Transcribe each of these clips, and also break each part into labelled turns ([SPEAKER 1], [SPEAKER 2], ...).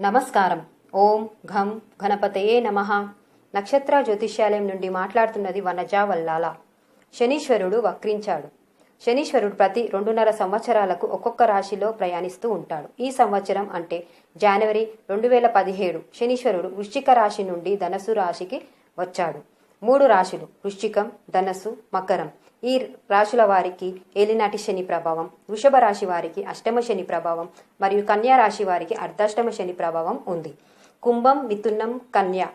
[SPEAKER 1] నమస్కారం. ఓం ఘం గణపతయే నమ. నక్షత్ర జ్యోతిష్యాలయం నుండి మాట్లాడుతున్నది వనజా వల్లాల. శనీశ్వరుడు వక్రించాడు. శనీశ్వరుడు ప్రతి రెండున్నర సంవత్సరాలకు ఒక్కొక్క రాశిలో ప్రయాణిస్తూ ఉంటాడు. ఈ సంవత్సరం అంటే జనవరి రెండు వేల పదిహేడు శనీశ్వరుడు వృశ్చిక రాశి నుండి ధనస్సు రాశికి వచ్చాడు. మూడు రాశులు వృశ్చికం ధనస్సు మకరం. ఈ రాశుల వారికి ఏలినాటి శని ప్రభావం వృషభ రాశి వారికి అష్టమ శని ప్రభావం మరియు కన్యా రాశి వారికి అర్ధాష్టమ శని ప్రభావం ఉంది. కుంభం మిథునం కన్య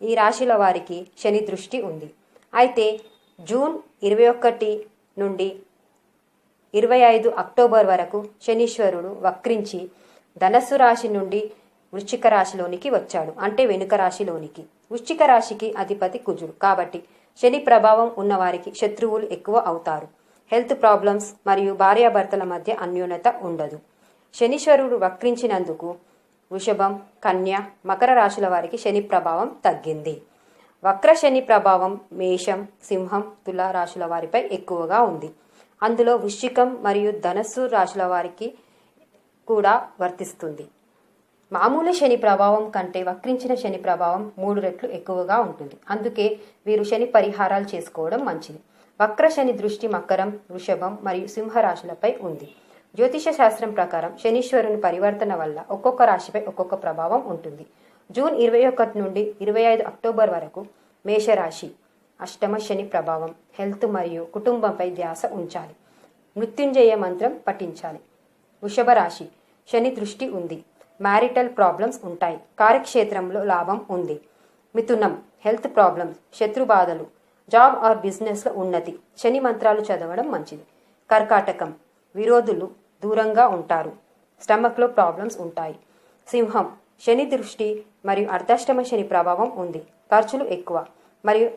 [SPEAKER 1] ఈ రాశుల వారికి శని దృష్టి ఉంది. అయితే జూన్ ఇరవై ఒకటి నుండి ఇరవై ఐదు అక్టోబర్ వరకు శనీశ్వరుడు వక్రించి ధనస్సు రాశి నుండి వృశ్చిక రాశిలోనికి వచ్చాడు అంటే వెనుక రాశిలోనికి. వృశ్చిక రాశికి అధిపతి కుజుడు. కాబట్టి శని ప్రభావం ఉన్నవారికి శత్రువులు ఎక్కువ అవుతారు. హెల్త్ ప్రాబ్లమ్స్ మరియు భార్యాభర్తల మధ్య అన్యోన్యత ఉండదు. శనీశ్వరుడు వక్రించినందుకు వృషభం కన్య మకర రాశుల వారికి శని ప్రభావం తగ్గింది. వక్ర శని ప్రభావం మేషం సింహం తుల రాశుల వారిపై ఎక్కువగా ఉంది. అందులో వృశ్చికం మరియు ధనస్సు రాశుల వారికి కూడా వర్తిస్తుంది. మామూలు శని ప్రభావం కంటే వక్రించిన శని ప్రభావం మూడు రెట్లు ఎక్కువగా ఉంటుంది. అందుకే వీరు శని పరిహారాలు చేసుకోవడం మంచిది. వక్ర శని దృష్టి మకరం వృషభం మరియు సింహ రాశులపై ఉంది. జ్యోతిష శాస్త్రం ప్రకారం శనీశ్వరుని పరివర్తన వల్ల ఒక్కొక్క రాశిపై ఒక్కొక్క ప్రభావం ఉంటుంది. జూన్ ఇరవై ఒకటి నుండి ఇరవై ఐదు అక్టోబర్ వరకు మేషరాశి అష్టమ శని ప్రభావం హెల్త్ మరియు కుటుంబంపై ధ్యాస ఉంచాలి. మృత్యుంజయ మంత్రం పఠించాలి. వృషభ రాశి శని దృష్టి ఉంది. మ్యారిటల్ ప్రాబ్లమ్స్ ఉంటాయి. కార్యక్షేత్రంలో లాభం ఉంది. మిథునం హెల్త్ ప్రాబ్లమ్స్ శత్రు బాధలు జాబ్ ఆర్ బిజినెస్లో ఉన్నతి. శని మంత్రాలు చదవడం మంచిది. కర్కాటకం విరోధులు దూరంగా ఉంటారు. స్టమక్లో ప్రాబ్లమ్స్ ఉంటాయి. సింహం శని దృష్టి మరియు అర్ధాష్టమ శని ప్రభావం ఉంది. ఖర్చులు ఎక్కువ మరియు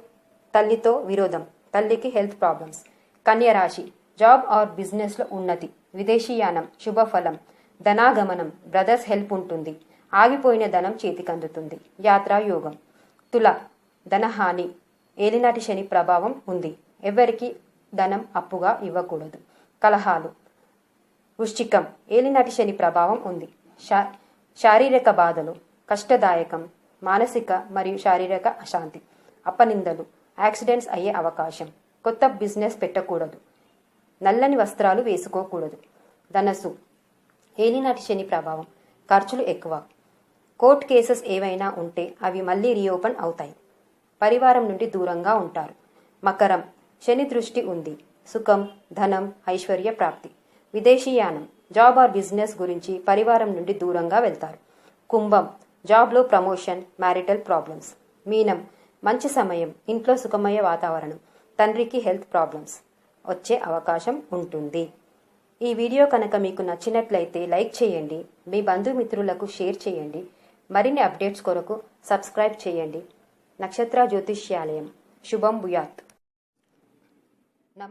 [SPEAKER 1] తల్లితో విరోధం తల్లికి హెల్త్ ప్రాబ్లమ్స్ కన్యరాశి జాబ్ ఆర్ బిజినెస్లో ఉన్నతి. విదేశీయానం శుభఫలం ధనాగమనం బ్రదర్స్ హెల్ప్ ఉంటుంది. ఆగిపోయిన ధనం చేతికందుతుంది. యాత్రా యోగం. తుల ధనహాని ఏలినాటి శని ప్రభావం ఉంది. ఎవరికి ధనం అప్పుగా ఇవ్వకూడదు. కలహాలు. వృశ్చికం. ఏలినాటి శని ప్రభావం ఉంది. శా శారీరక బాధలు కష్టదాయకం మానసిక మరియు శారీరక అశాంతి అపనిందలు యాక్సిడెంట్స్ అయ్యే అవకాశం. కొత్త బిజినెస్ పెట్టకూడదు. నల్లని వస్త్రాలు వేసుకోకూడదు. ధనసు ఏలినాటి శని ప్రభావం. ఖర్చులు ఎక్కువ. కోర్టు కేసెస్ ఏవైనా ఉంటే అవి మళ్ళీ రీఓపెన్ అవుతాయి. పరివారం నుండి దూరంగా ఉంటారు. మకరం. శని దృష్టి ఉంది. సుఖం ధనం ఐశ్వర్య ప్రాప్తి. విదేశీయానం. జాబ్ ఆర్ బిజినెస్ గురించి పరివారం నుండి దూరంగా వెళ్తారు. కుంభం. జాబ్లో ప్రమోషన్ మ్యారిటల్ ప్రాబ్లమ్స్. మీనం. మంచి సమయం ఇంట్లో సుఖమయ వాతావరణం తండ్రికి హెల్త్ ప్రాబ్లమ్స్. వచ్చే అవకాశం ఉంటుంది. ఈ వీడియో కనుక మీకు నచ్చినట్లయితే లైక్ చేయండి మీ బంధుమిత్రులకు షేర్ చేయండి మరిన్ని అప్డేట్స్ కొరకు సబ్స్క్రైబ్ చేయండి. నక్షత్ర జ్యోతిష్యాలయం. శుభం భూయాత్. నమస్తే